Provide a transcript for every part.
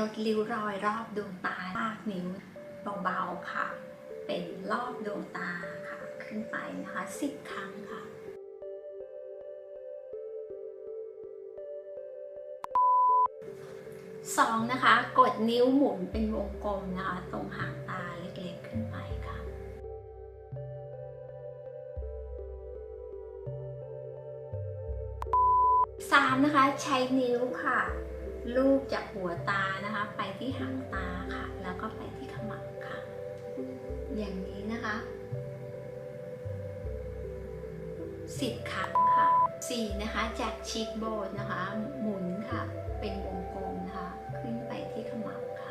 ลดริ้วรอยรอบดวงตาลากนิ้วเบาๆค่ะ เป็นรอบดวงตาค่ะ ขึ้นไปนะคะสิบครั้งค่ะสองนะคะ กดนิ้วหมุนเป็นวงกลมนะคะ ตรงหางตาเล็กๆขึ้นไปค่ะสามนะคะ ใช้นิ้วค่ะ ลูบจากหัวตานะคะ ไปที่หางตาค่ะ แล้วก็ไปที่ขมับค่ะ อย่างนี้นะคะสิบครั้งค่ะสี่นะคะ จากชีกโบนนะคะ หมุนค่ะ เป็นวงกลมนะคะ ขึ้นไปที่ขมับค่ะ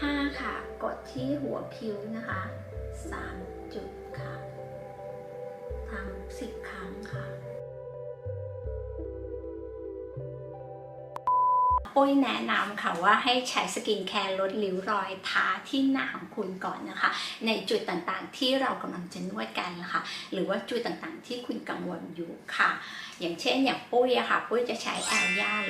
ห้าค่ะ กดที่หัวคิ้วนะคะสามจุดค่ะ ทำสิบครั้งค่ะ ปุ้ยแนะนำค่ะว่าให้ใช้สกินแคร์ลดริ้วรอยทาที่หน้าของคุณก่อนนะคะ ในจุดต่างๆที่เรากำลังจะนวดกันนะคะ หรือว่าจุดต่างๆที่คุณกังวลอยู่ค่ะ อย่างเช่นอย่างปุ้ยอะค่ะ ปุ้ยจะใช้แอลยาล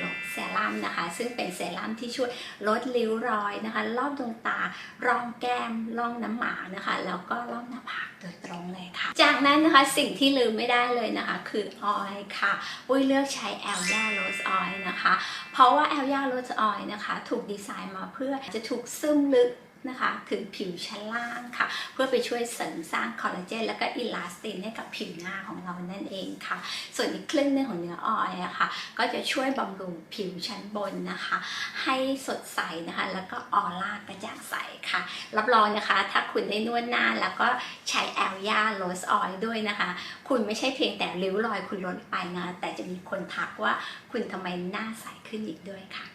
มนะคะ ซึ่งเป็นเซรั่มที่ช่วยลดริ้วรอยนะคะ รอบดวงตาร่องแก้มร่องน้ำหมากนะคะ แล้วก็ร่องหน้าผากโดยตรงเลยค่ะ จากนั้นนะคะสิ่งที่ลืมไม่ได้เลยนะคะ คือออยล์ค่ะปุ้ยเลือกใช้แอลยาโรสออยล์นะคะ เพราะว่าแอลยาโรสออยล์นะคะ ถูกดีไซน์มาเพื่อจะถูกซึมลึก นะคะถึงผิวชั้นล่างค่ะ เพื่อไปช่วยเสริมสร้างคอลลาเจน และก็อิลาสตินให้กับผิวหน้าของเรานั่นเองค่ะ ส่วนอีกครึ่งนึงของเนื้อออยล์อะค่ะ ก็จะช่วยบำรุงผิวชั้นบนนะคะ ให้สดใสนะคะ แล้วก็ออร่ากระจ่างใสค่ะ รับรองนะคะถ้าคุณได้นวดหน้าแล้วก็ใช้แอลยาโรสออยล์ด้วยนะคะ คุณไม่ใช่เพียงแต่ริ้วรอยคุณลดไปนะแต่จะมีคนทักว่าคุณทำไมหน้าใสขึ้นอีกด้วยค่ะ